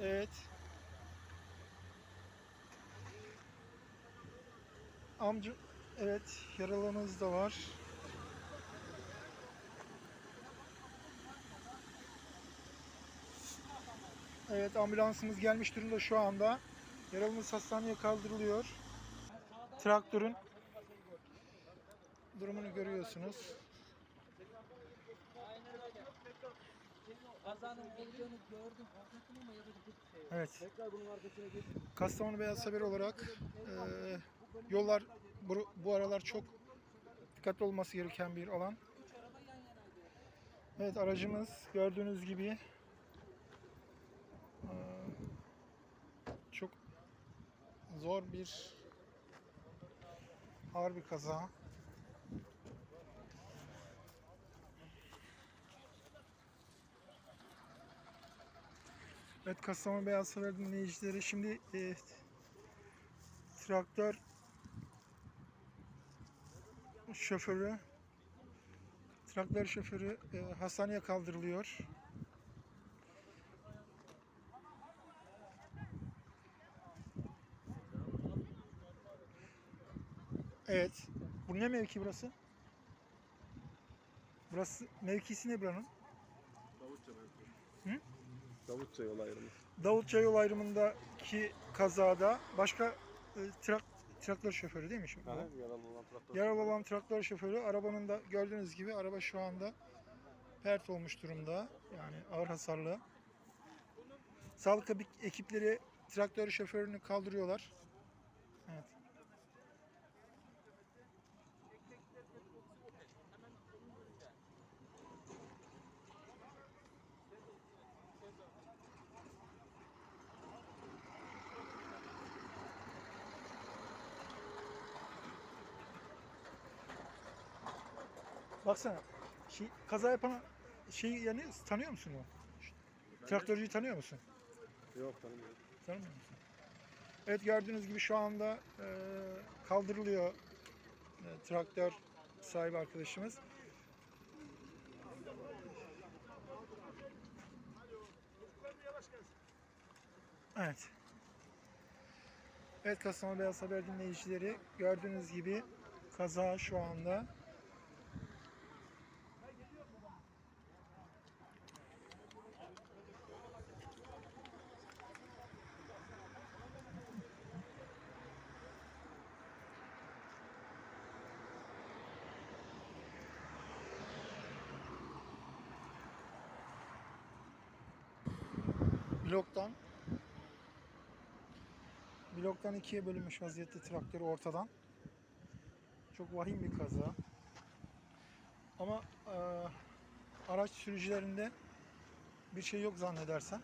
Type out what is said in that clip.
Evet. Amca evet yaralımız da var. Evet ambulansımız gelmiş durumda şu anda. Yaralımız hastaneye kaldırılıyor. Traktörün durumunu görüyorsunuz. Kazanın olduğunu gördüm. Korkuttum ama. Evet. Kastamonu Beyaz Haber olarak eee, yollar bu, bu aralar çok dikkatli olması gereken bir alan. Evet aracımız gördüğünüz gibi eee, çok zor bir ağır bir kaza. Evet Kastamonu Beyaz Haber dinleyicileri şimdi eee, traktör şoförü Traktör şoförü e, hastaneye kaldırılıyor. Evet. Bu ne mevki burası? Burası mevkisi ne buranın? Davutça Hı? Davutça yol ayrımı. Davutça yol ayrımındaki kazada başka e, trak, traktör şoförü değil mi şimdi? Aha, yaralı olan traktör. Yaralı olan traktör şoförü arabanın da gördüğünüz gibi araba şu anda pert olmuş durumda. Yani ağır hasarlı. Sağlık ekip- ekipleri traktör şoförünü kaldırıyorlar. Evet. Baksana. Şey, kaza yapan şeyi yani tanıyor musun o? Traktörcüyü tanıyor musun? Yok tanımıyorum. Tanımıyor musun? Evet gördüğünüz gibi şu anda e, kaldırılıyor e, traktör sahibi arkadaşımız. Evet. Evet Kastamonu Beyaz Haber dinleyicileri gördüğünüz gibi kaza şu anda bloktan bloktan ikiye bölünmüş vaziyette traktörü ortadan. Çok vahim bir kaza. Ama e, araç sürücülerinde bir şey yok zannedersem.